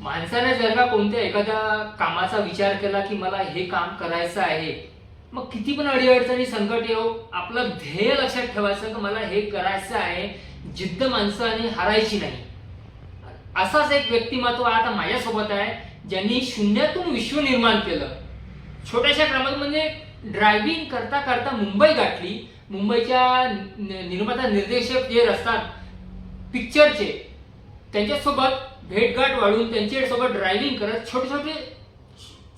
माणसाने जर का कोणत्या एखाद्या कामाचा विचार केला की मला हे काम करायचं आहे मग किती पण अडीअडचणी संकट येऊ आपलं ध्येय लक्षात ठेवायचं की मला हे करायचं आहे जिद्द माणसाने हरायची नाही. असाच एक व्यक्तिमत्व आता माझ्यासोबत आहे ज्यांनी शून्यातून विश्व निर्माण केलं. छोट्याशा क्रमात म्हणजे ड्रायव्हिंग करता करता मुंबई गाठली. मुंबईच्या निर्माता निर्देशक जे असतात पिक्चरचे त्यांच्यासोबत भेटघाट वाढून त्यांच्यासोबत ड्रायव्हिंग करत छोटे छोटे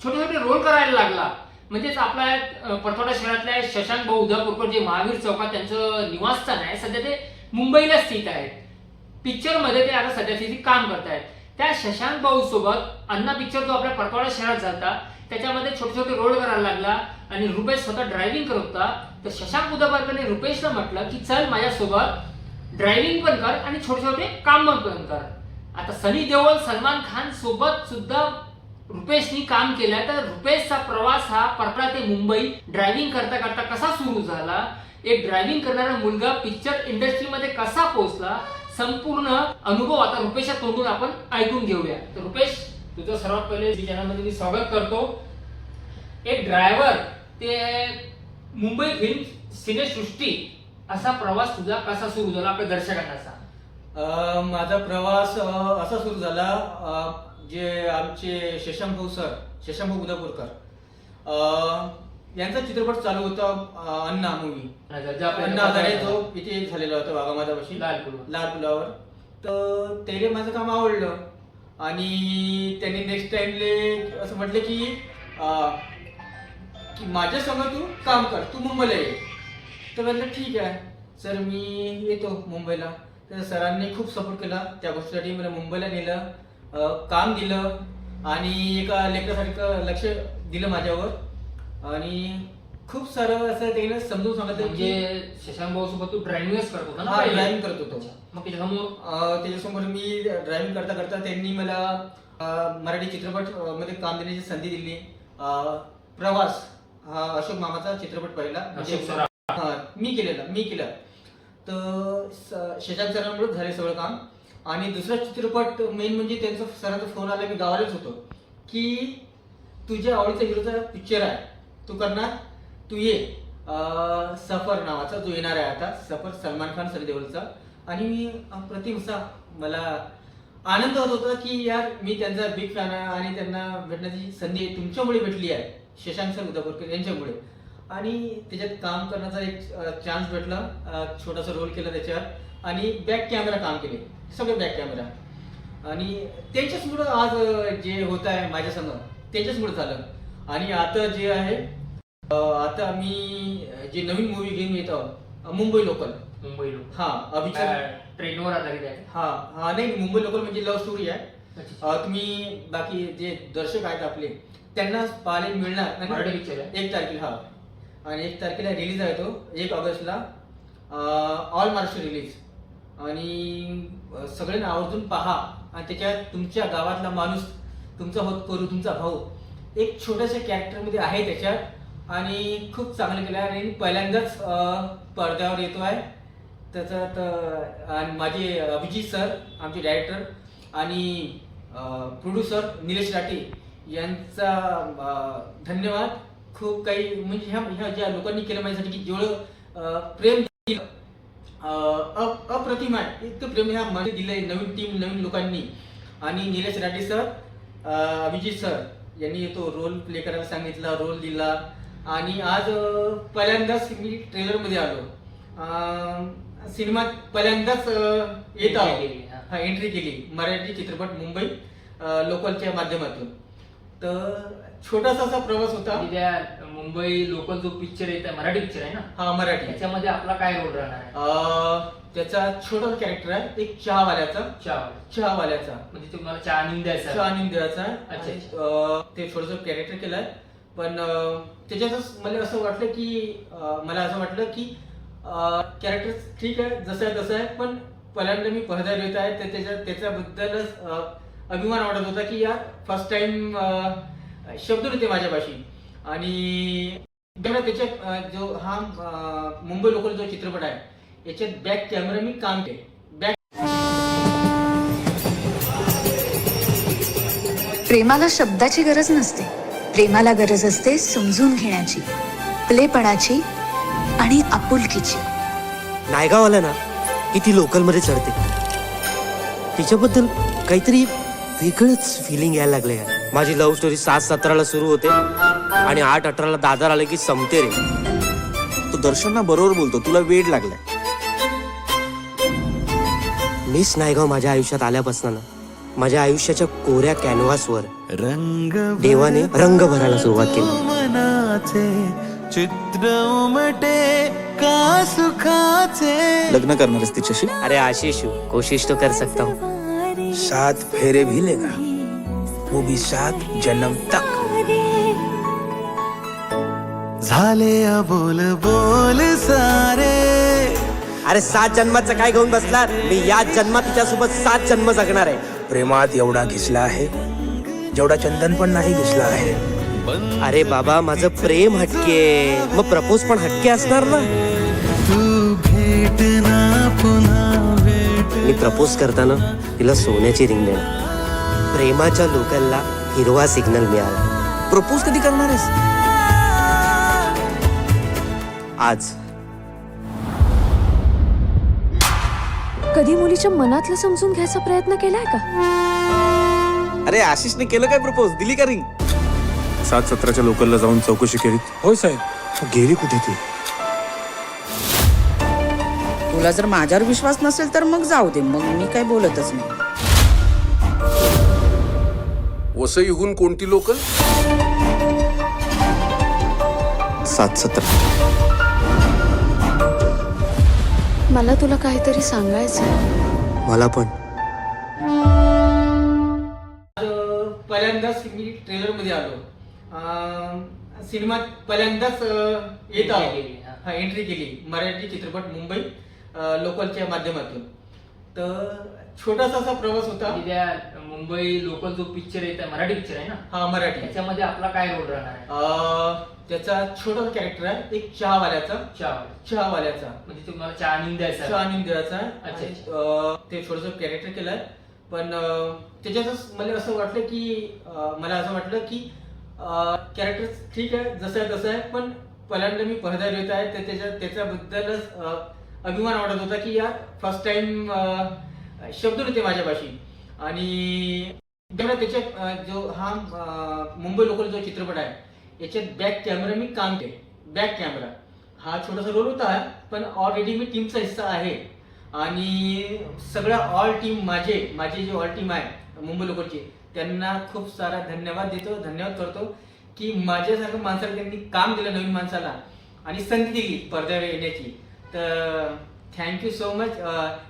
छोटे छोटे रोल करायला लागला. म्हणजेच आपल्या परतोडा शहरातल्या शशांक भाऊ उदापूरकर जे महावीर चौकात त्यांचं निवासस्थान आहे सध्या ते मुंबईला स्थित आहेत. पिक्चरमध्ये ते आता सध्या तिथे काम करतायत. त्या शशांक भाऊ सोबत अण्णा पिक्चर जो आपल्या परतोडा शहरात झाला त्याच्यामध्ये छोटे छोटे रोल करायला लागला आणि रुपेश स्वतः ड्रायव्हिंग करत होता. तर शशांक उदापूरकरने रुपेशला म्हटलं की चल माझ्यासोबत ड्रायव्हिंग पण कर आणि छोटे छोटे काम पण कर. आता सनी देओल सलमान खान सोबत सुद्धा रुपेशनी काम केलं तर रुपेशचा प्रवास हा परपडा ते मुंबई. ड्रायव्हिंग करता करता कसा सुरू झाला? एक ड्रायव्हिंग करणारा मुलगा पिक्चर इंडस्ट्रीमध्ये कसा पोहोचला? संपूर्ण अनुभव आता रुपेशच्या तोंडून आपण ऐकून घेऊया. तर रुपेश तुझं सर्वात पहिले चॅनलमध्ये मी स्वागत करतो. एक ड्रायव्हर ते मुंबई फिल्म सिनेसृष्टी असा प्रवास तुझा कसा सुरू झाला आपल्या दर्शकांना माझा प्रवास असा सुरू झाला जे आमचे शशांक भाऊ सर शशांक भाऊ उदापूरकर यांचा चित्रपट चालू होता अण्णा मूवी अण्णा हजारे जो इथे झालेला होता वाघामातापाशी. लाल पुलावर. लाल पुलावर तर त्याला माझं काम आवडलं. आणि त्यांनी नेक्स्ट टाइमले असं म्हटलं की की माझ्या संग तू काम कर तू मुंबईला ये. तर म्हटलं ठीक आहे. सर मी येतो मुंबईला. तर सरांनी खूप सपोर्ट केला. त्या गोष्टीसाठी मला मुंबईला नेलं काम दिलं आणि एका लेकरासारखं लक्ष दिलं माझ्यावर. आणि खूप सारं असं त्याने समजून सांगितलं म्हणजे की शशांक भाऊ सोबत तू ड्रायव्हिंगच करत होता ना हा, driving करत होतो. मग त्याच्यासमोर? त्याच्यासमोर मी ड्रायव्हिंग करता करता त्यांनी मला मराठी चित्रपटमध्ये काम देण्याची संधी दिली. प्रवास हा अशोक मामाचा चित्रपट पहिला. म्हणजे मी केलेला मी केला. तर स- शशांक सरांमुळे झाले सगळं काम. आणि दुसरा चित्रपट मेन म्हणजे त्यांचा सरांचा फोन आला मी गावालाच होतो. की तुझ्या आवडीचा हिरोचा पिक्चर आहे. तू करणार? तू ये. सफर नावाचा जो येणार आहे आता सफर सलमान खान सनी देवलचा. आणि मी अप्रतिम मला आनंद होत होता की यार मी त्यांचा बिग फॅन आहे आणि त्यांना भेटण्याची संधी तुमच्यामुळे भेटली आहे. शशांक सर उदापूरकर यांच्यामुळे. आणि त्याच्यात काम करण्याचा एक चान्स भेटला. छोटासा रोल केला त्याच्यावर. आणि बॅक कॅमेरा काम केले. सगळे बॅक कॅमेरा आणि त्यांच्याचमुळं आज जे होत आहे माझ्या संग त्यांच्याचमुळे झालं. आणि आता जे आहे आता मी जे नवीन मूवी घेऊन येत आहोत मुंबई लोकल मुंबई लोक हा अभिषेक. ट्रेनवर आधारित आहे. हा हा नाही मुंबई लोकल म्हणजे लव्ह स्टोरी आहे. तुम्ही बाकी जे दर्शक आहेत आपले त्यांना पाहायला मिळणार? एक तारखेला हा. आणि एक तारखेला रिलीज आहे तो एक ऑगस्टला. ऑल महाराष्ट्र रिलीज आणि सगळ्यांना आवर्जून पहा. आणि त्याच्यात तुमच्या गावातला माणूस तुमचा होत करू तुमचा भाऊ एक छोट्याशा कॅरेक्टरमध्ये आहे त्याच्यात. आणि खूप चांगलं केलं आहे. आणि पहिल्यांदाच पडद्यावर येतो आहे त्याच्यात आणि माझे अभिजित सर आमचे डायरेक्टर आणि प्रोड्युसर निलेश राठी यांचा धन्यवाद. खूप काही म्हणजे ह्या ह्या ज्या लोकांनी केलं माझ्यासाठी की जेवढं प्रेम अप्रतिम आहे. इतकं प्रेम ह्या मध्ये दिलंय नवीन टीम नवीन लोकांनी. आणि निलेश राठी सर अभिजित सर यांनी तो रोल प्ले करायला सांगितला रोल दिला. आणि आज पहिल्यांदाच मी ट्रेलरमध्ये आलो. अं, सिनेमात पहिल्यांदाच येत आहो हा. एंट्री केली. मराठी चित्रपट मुंबई लोकलच्या माध्यमातून. तर छोटासा असा प्रवास होता. म्हणजे त्या मुंबई लोकल जो पिक्चर आहे त्या मराठी पिक्चर आहे ना? हा मराठी. त्याच्यामध्ये आपला काय रोल राहणार आहे? अं, त्याचा छोटा कॅरेक्टर आहे एक चहावाल्याचा. चहा चहावाल्याचा. म्हणजे तुम्हाला चहा आणून द्यायचा. चहा निंद्राचा अच्छा, आणि, अच्छा. अं, ते थोडस कॅरेक्टर केलंय. पण अं, त्याच्यातच मला असं वाटलं की अं, मला असं वाटलं की कॅरेक्टर ठीक आहे जसं आहे तसं आहे. पण पहिल्यांदा मी पहदार येत आहे तर त्याच्या त्याच्याबद्दलच अं, अभिमान वाटत होता की यार फर्स्ट टाइम शब्द होते माझ्यापाशी. आणि अं, जो हा मुंबई लोकल जो चित्रपट आहे याच्यात बॅक कॅमेरा मी काम केले. बॅक प्रेमाला शब्दाची गरज नसते. प्रेमाला गरज असते समजून घेण्याची प्लेपणाची आणि आपुलकीची. नायगाव आला ना की ती लोकलमध्ये चढते. तिच्याबद्दल काहीतरी वेगळंच फिलिंग यायला लागलं यार माझी लव्ह स्टोरी सात सतराला सुरू होते आणि आठ अठराला दादर आले की संपते रे. तो दर्शनना बरोबर बोलतो तुला वेळ लागलाय. मिस नायगाव माझ्या आयुष्यात आल्यापासून. ना माझ्या आयुष्याच्या कोऱ्या कॅनव्हासवर रंग देवाने रंग भरायला सुरुवात केली. मनाचे चित्र उमटे का सुखाचे? लग्न करणारच तिच्याशी? अरे आशिष कोशिश तो कर सकता हूँ. सात फेरे भी लेगा। वो भी सात जन्म तक। झाले अबोल बोल सारे। अरे सात जन्माचं काय घेऊन बसला मी याच जन्मात तिच्यासोबत सात जन्म जगणार आहे. प्रेमात एवढा घिसला आहे जेवढा चंदन पण नाही घिसला आहे. अरे बाबा माझं प्रेम हटके मग प्रपोज पण हटके असणार ना? प्रपोज करताना तिला सोन्याची रिंग देणार प्रेमाच्या लोकलला हिरवा सिग्नल मिळाला. प्रपोज कधी करणार आहेस? आज. कधी मुलीच्या मनातलं समजून घ्यायचा प्रयत्न केलाय का? अरे आशिषने केलं काय प्रपोज दिली का रिंग? सात सतराच्या लोकलला जाऊन चौकशी केली होय साहेब. गेली कुठे ती? तुला जर माझ्यावर विश्वास नसेल तर मग जाऊ दे. मग मी काय बोलतच नाही. वसईहून कोणती लोकल? सात सतरा. मला तुला काहीतरी सांगायचं मला पण. आज पहिल्यांदाच मी ट्रेलरमध्ये आलो. अं, सिनेमात पहिल्यांदाच अं, येत आहो हा. एंट्री केली. मराठी चित्रपट मुंबई. लोकलच्या माध्यमातून. तर छोटासा असा प्रवास होता. म्हणजे त्या मुंबई लोकल जो पिक्चर आहे मराठी पिक्चर आहे ना? हा मराठी. त्याच्यामध्ये आपला काय रोल राहणार आहे? अं, त्याचा छोटा कॅरेक्टर आहे. एक चहावाल्याचा. चहा चहावाल्याचा. म्हणजे तुम्हाला चहा आणून द्यायचा चहा आहे. अच्छा, आणि, अं, ते छोटस कॅरेक्टर केलंय. पण अं, त्याच्यातच मला असं वाटलं की अं, मला असं वाटलं की कॅरेक्टर ठीक आहे जसं आहे तसं आहे. पण पहिल्यांदा मी पहदार येत आहे. तर त्याच्या त्याच्याबद्दलच अं, अभिमान वाटत होता की यार फर्स्ट टाइम शब्द होते माझ्यापाशी. आणि त्यामुळे त्याच्यात जो हा मुंबई लोकल जो चित्रपट आहे याच्यात बॅक कॅमेरा मी काम केले. बॅक कॅमेरा हा छोटासा रोल होता पण ऑलरेडी मी टीमचा हिस्सा आहे. आणि सगळ्या ऑल टीम माझे माझी जी ऑल टीम आहे मुंबई लोकलची त्यांना खूप सारा धन्यवाद देतो धन्यवाद करतो की माझ्यासारख्या माणसाला त्यांनी काम दिलं नवीन माणसाला. आणि संधी दिली पडद्यावर येण्याची. तर thank you so much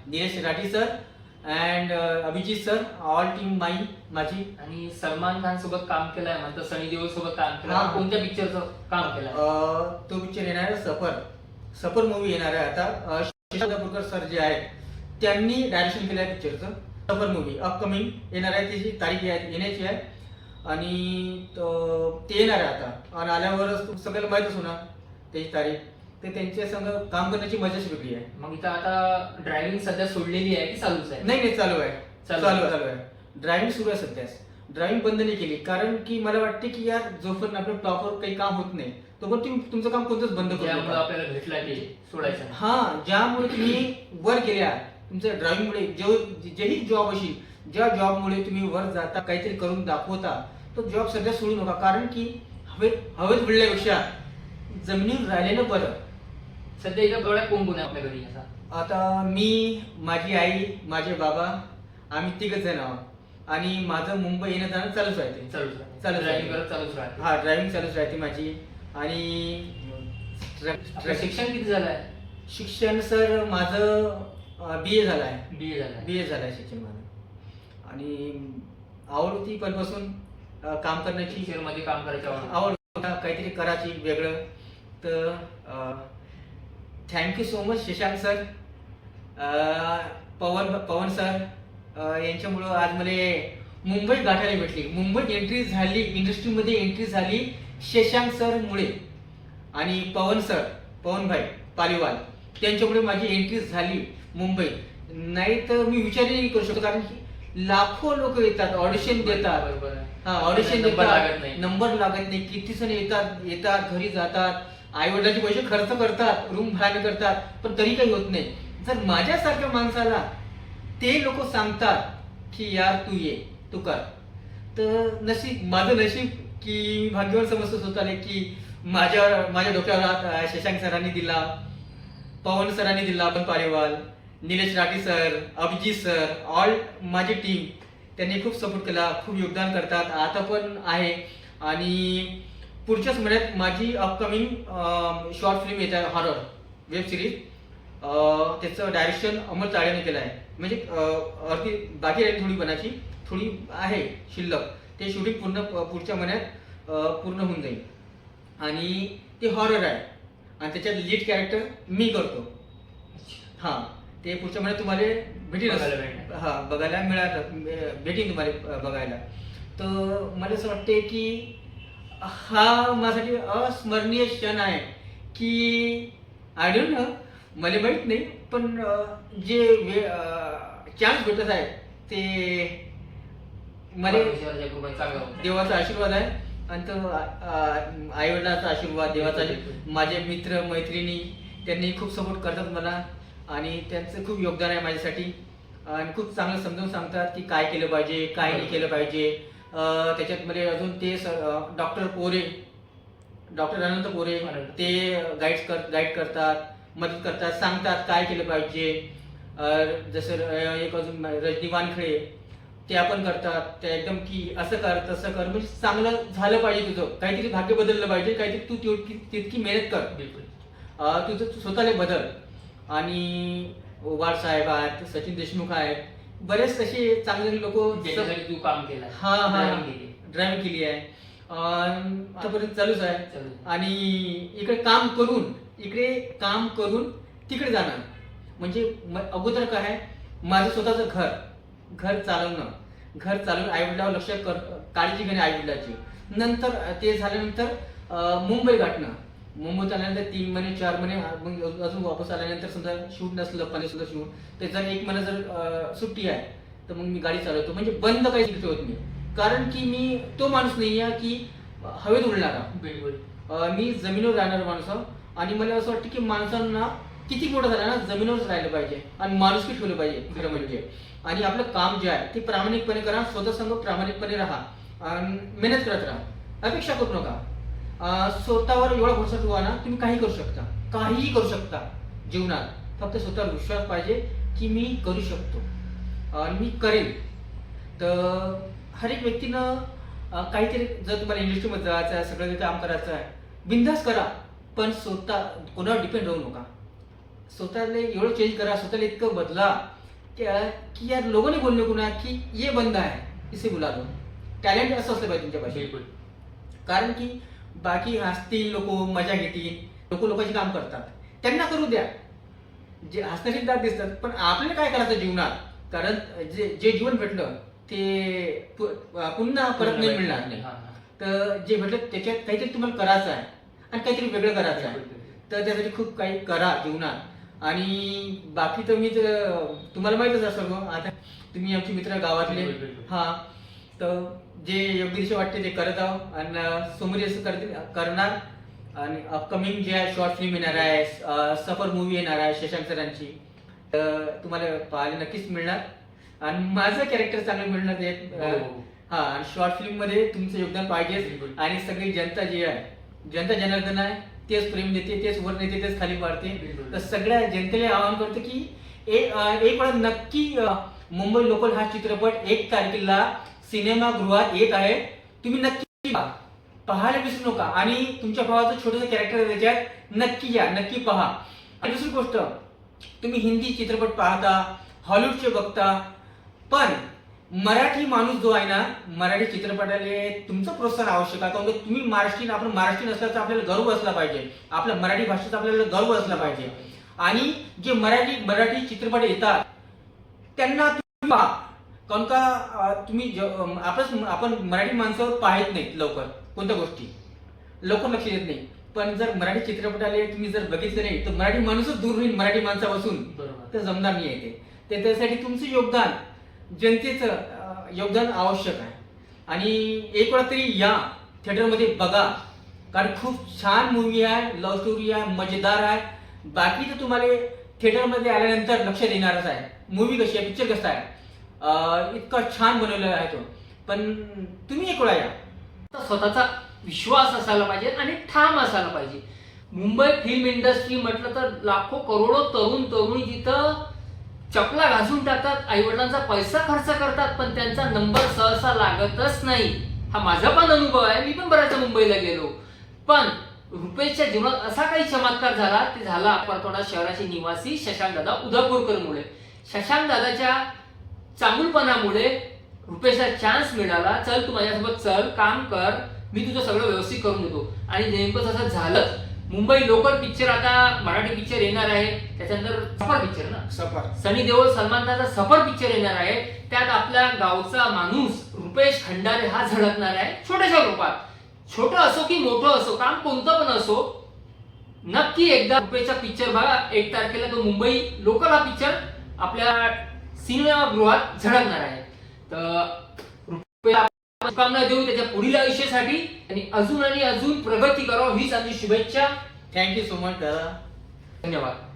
Nilesh Rathi sir and Abhijit sir all team my माझी. आणि सलमान खान सोबत काम केलंय म्हणतो सनी देओल सोबत काम केलं हा. कोणत्या पिक्चरचं काम केलंय? अं, तो पिक्चर येणार आहे सफर. सफर मूवी येणार आहे आता. अं, दापूरकर सर जे आहेत त्यांनी डायरेक्शन केलं आहे पिक्चरचं सफर मूवी अपकमिंग येणार आहे त्याची तारीख आहे- येण्याची आहे. आणि तो- ते येणार आहे आता. आणि आल्यावरच सगळ्याला माहीतच होणार त्याची तारीख. तर त्यांच्या संग काम करण्याची मजाच वेगळी आहे. मग इथं आता ड्रायव्हिंग सध्या सोडलेली आहे की चालूच आहे? नाही नाही चालू आहे. चालू चालू आहे. चालू आहे. ड्रायव्हिंग सुरू आहे सध्याच ड्रायव्हिंग बंद नाही केली. कारण की मला वाटते की यार जोपर्यंत आपलं प्रॉपर काही काम होत नाही तोपर्यंत तुम्ही तुमचं काम कोणतंच बंद करू ज्यामुळे नका. आपल्याला भेटला की सोडायचं नाही. हा ज्यामुळे तुम्ही वर गेल्या तुमच्या ड्रायव्हिंगमुळे जो जेही जॉब असेल ज्या जॉबमुळे तुम्ही वर जाता काहीतरी करून दाखवता तो जॉब सध्या सोडू नका. कारण की हवेत हवेत बुडल्यापेक्षा जमिनीवर राहिलेलं बरं. सध्या इथं डोळ्यात कोण कोण आहे आपल्या घरी? असा. आता मी माझी आई माझे बाबा आम्ही तिघच जण आहोत. आणि माझं मुंबई येणं जाणं चालूच आहे राहते. चालूच ड्रायव्हिंग. करत चालूच राहते. हा ड्रायव्हिंग चालूच राहते माझी. आणि आपलं शिक्षण किती झालंय? शिक्षण सर माझं बी ए झालं आहे बी ए झालंय. बी ए झालं आहे शिक्षण माझं. आणि आवड होती पहिल्यापासून अं, काम करण्याची मध्ये काम करायचं आवड आवड होता काहीतरी करायची वेगळं. तर thank you so much Shashank sir Pavan Pavan sir यांच्यामुळं आज मला मुंबईत गाठायला भेटली. मुंबईत एंट्री झाली इंडस्ट्रीमध्ये एंट्री झाली शशांक सर मुळे. आणि पवन सर पवन भाई पालीवाल त्यांच्यामुळे माझी एंट्री झाली मुंबईत नाही तर मी विचारही नाही करू शकतो कारण की लाखो लोक येतात ऑडिशन देतात. हा ऑडिशन नंबर लागत देतात. नाही. नंबर लागत नाही. किती जण येतात येतात घरी जातात. आई वडिलांचे पैसे खर्च करतात रूम भाडे करतात पण तरी काही होत नाही. जर माझ्यासारख्या माणसाला ते लोक सांगतात की यार तू ये तू कर. तर नशीब माझं नशीब की मी भाग्यवान समजतो स्वतःला की माझ्या माझ्या डोक्यावर शशांक सरांनी दिला पवन सरांनी दिला आपण पारेवाल Nilesh Rathi sir Abhijit sir all माझी टीम त्यांनी खूप सपोर्ट केला खूप योगदान करतात. आता पण आहे. आणि पुढच्याच महिन्यात माझी अपकमिंग शॉर्ट फिल्म येत आहे हॉरर वेब सिरीज त्याचं डायरेक्शन अमर चाळ्याने केलं आहे म्हणजे अं, अर्धी बाकी राहिली थोडी बनायची थोडी आहे शिल्लक. ते शूटिंग पूर्ण पुढच्या महिन्यात पूर्ण होऊन जाईल. आणि ते हॉरर आहे. आणि त्याच्यात लीड कॅरेक्टर मी करतो. हा. ते पुढच्या महिन्यात तुम्हाला भेटील. हा बघायला मिळालं. भेटीन तुम्हाला बघायला. तर मला असं वाटते की हा माझ्यासाठी अस्मरणीय क्षण आहे की आय डोंट नो मला माहीत नाही पण जे चान्स भेटत आहे ते मला. देवाचा आशीर्वाद आहे. आणि तो आई वडिलांचा आशीर्वाद देवाचा. माझे मित्र मैत्रिणी त्यांनी खूप सपोर्ट करतात मला. आणि त्यांचं खूप योगदान आहे माझ्यासाठी. आणि खूप चांगलं समजावून सांगतात की काय केलं पाहिजे काय नाही केलं पाहिजे. अं, त्याच्यात मध्ये अजून ते डॉक्टर पोरे डॉक्टर अनंत पोरे. ते गाईड कर गाईड करतात मदत करतात सांगतात काय केलं पाहिजे. जसं एक अजून रजनी वानखळे ते आपण करतात. ते एकदम की असं कर तसं कर म्हणजे चांगलं झालं पाहिजे तुझं. काहीतरी भाग्य बदललं पाहिजे काहीतरी तू तितकी तितकी मेहनत कर. बिलकुल. तुझं स्वतःला बदल. आणि वाड साहेब आहेत सचिन देशमुख आहेत बरेच तसे चांगले लोक ज्याच्यासाठी तू काम केलं हा हा. ड्रायव्हिंग केली आहे. आतापर्यंत चालूच आहे. चालू. आणि इकडे काम करून इकडे काम करून तिकडे जाणं. म्हणजे अगोदर काय आहे माझं स्वतःचं घर घर चालवणं. घर चालवून आईवडिलावर लक्ष कर काळजी घेणे आईवडिलाची. नंतर ते झाल्यानंतर मुंबई गाठणं. मुंबईत आल्यानंतर तीन महिने चार महिने अजून वापस आल्यानंतर समजा शूट नसलं पाणी सुद्धा शूट तर जर एक महिना जर सुट्टी आहे तर मग मी गाडी चालवतो. म्हणजे बंद काही ठेवत मी कारण की मी तो माणूस नाही आहे की हवेत उडणारा. बिलकुल. मी जमिनीवर राहणारा माणूस आहे. आणि मला असं वाटतं की माणसांना किती मोठं झालं ना जमिनीवरच राहिलं पाहिजे. आणि माणुसकी ठेवलं पाहिजे खरं म्हणजे. आणि आपलं काम जे आहे ते प्रामाणिकपणे करा स्वतः संग प्रामाणिकपणे राहा. आणि मेहनत करत राहा. अपेक्षा करू नका. स्वतःवर एवढा भरोसा ठेवा ना तुम्ही काही करू शकता. काहीही करू शकता जीवनात. फक्त स्वतःवर विश्वास पाहिजे की मी करू शकतो. आणि मी करेन. तर हर एक व्यक्तीनं काहीतरी जर तुम्हाला इंडस्ट्रीमध्ये जायचं आहे सगळं काम करायचं आहे बिंदास करा. पण स्वतः कोणावर डिपेंड राहू नका. स्वतःला एवढं चेंज करा स्वतःला इतकं बदला की यार लोकांनी बोलणे कोणा की ये बंद आहे इसे बुला दो. टॅलेंट असं असलं पाहिजे तुमच्या बिलकुल. कारण की बाकी हसतील लोक मजा घेतील. लोक लोकांचे काम करतात. त्यांना करू द्या. जे हसणारे दात दिसतात पण आपल्याला काय करायचं जीवनात? कारण जे जे जीवन भेटलं ते पुन्हा परत नाही मिळणार. नाही. तर जे भेटलं त्याच्यात काहीतरी तुम्हाला करायचं आहे. आणि काहीतरी वेगळं करायचं आहे. तर त्यासाठी खूप काही करा जीवनात. आणि बाकी तर मी तर तुम्हाला माहितच सर्व. आता तुम्ही आमचे मित्र गावातले. हा. तर जे योग्य वाटते ते करत आहो आणि समोर असं करतील करणार आणि अपकमिंग जे आहे शॉर्ट फिल्म येणार आहे सफर मूवी येणार आहे शशांक सरांची तर तुम्हाला पाहायला नक्कीच मिळणार आणि माझं कॅरेक्टर चांगलं मिळणार ते हो, हो. आणि शॉर्ट फिल्ममध्ये तुमचं योगदान पाहिजे. आणि सगळी जनता जी आहे जनता जनार्दन आहे तेच प्रेम देते तेच वर नेते तेच खाली पाडते. तर सगळ्या जनतेला आवाहन करतो की एक वेळा नक्की मुंबई लोकल हा चित्रपट एक तारखेला सिनेमागृहात येत आहे. तुम्ही नक्की पहा. पाहायला विसरू नका. आणि तुमच्या भावाचं छोटंसं कॅरेक्टर आहे त्याच्यात नक्की या नक्की पहा. आणि दुसरी गोष्ट तुम्ही हिंदी चित्रपट पाहता हॉलिवूडचे बघता पण मराठी माणूस जो आहे ना मराठी चित्रपटाला तुमचं प्रोत्साहन आवश्यक आहे. म्हणजे तुम्ही महाराष्ट्रीयन आपण महाराष्ट्रीयन असल्याचा आपल्याला गर्व असला पाहिजे. आपल्या मराठी भाषेचा आपल्याला गर्व असला पाहिजे. आणि जे मराठी मराठी चित्रपट येतात त्यांना तुम्ही पहा. कारण का तुम्ही आपणच आपण मराठी माणसावर पाहत नाहीत लवकर कोणत्या गोष्टी. लवकर लक्ष देत नाही. पण जर मराठी चित्रपट आले तुम्ही जर बघितलं नाही तर मराठी माणूसच दूर होईल मराठी माणसापासून. तर जमणार नाही आहे ते तर त्यासाठी तुमचं योगदान जनतेचं योगदान आवश्यक आहे. आणि एक वेळा तरी या थिएटरमध्ये बघा. कारण खूप छान मूवी आहे लव्ह स्टोरी आहे मजेदार आहे. बाकी तर तुम्हाला थिएटरमध्ये आल्यानंतर लक्षात येणारच आहे. मूवी कशी आहे पिक्चर कसा आहे? इतकं छान बनवलेला आहे तो. पण तुम्ही एक वेळा या. तर स्वतःचा विश्वास असायला पाहिजे आणि ठाम असायला पाहिजे. मुंबई फिल्म इंडस्ट्री म्हटलं तर लाखो करोडो तरुण तरुणी तिथं चपला घासून टाकतात आईवडिलांचा पैसा खर्च करतात पण त्यांचा नंबर सहसा लागतच नाही. हा माझा पण अनुभव आहे. मी पण बऱ्याच मुंबईला गेलो. पण रुपेशच्या जीवनात असा काही चमत्कार झाला ते झाला परतोडा शहराचे निवासी शशांक दादा उदापूरकरमुळे शशांक दादाच्या चांगुलपणामुळे रुपेशला चान्स मिळाला. चल तू माझ्यासोबत चल काम कर. मी तुझं सगळं व्यवस्थित करून देतो. आणि नेमकं तसं झालंच. मुंबई लोकल पिक्चर आता मराठी पिक्चर येणार आहे. त्याच्यानंतर सफर पिक्चर ना? सफर. सनी देओल सलमान खानचा सफर पिक्चर येणार आहे. त्यात आपल्या गावचा माणूस रुपेश खंडारे हा झळकणार आहे. छोट्याशा रूपात. छोटं असो की मोठं असो काम कोणतं पण असो नक्की एकदा रुपेशचा पिक्चर बघा. एक तारखेला तो मुंबई लोकल हा पिक्चर आपल्या सिनेमागृहात झळकणार आहे. तर रुपेशला शुभकामना देऊ त्याच्या पुढील आयुष्यासाठी आणि अजून आणि अजून प्रगती करावं हीच आमची शुभेच्छा. थँक्यू सो मच दादा. धन्यवाद.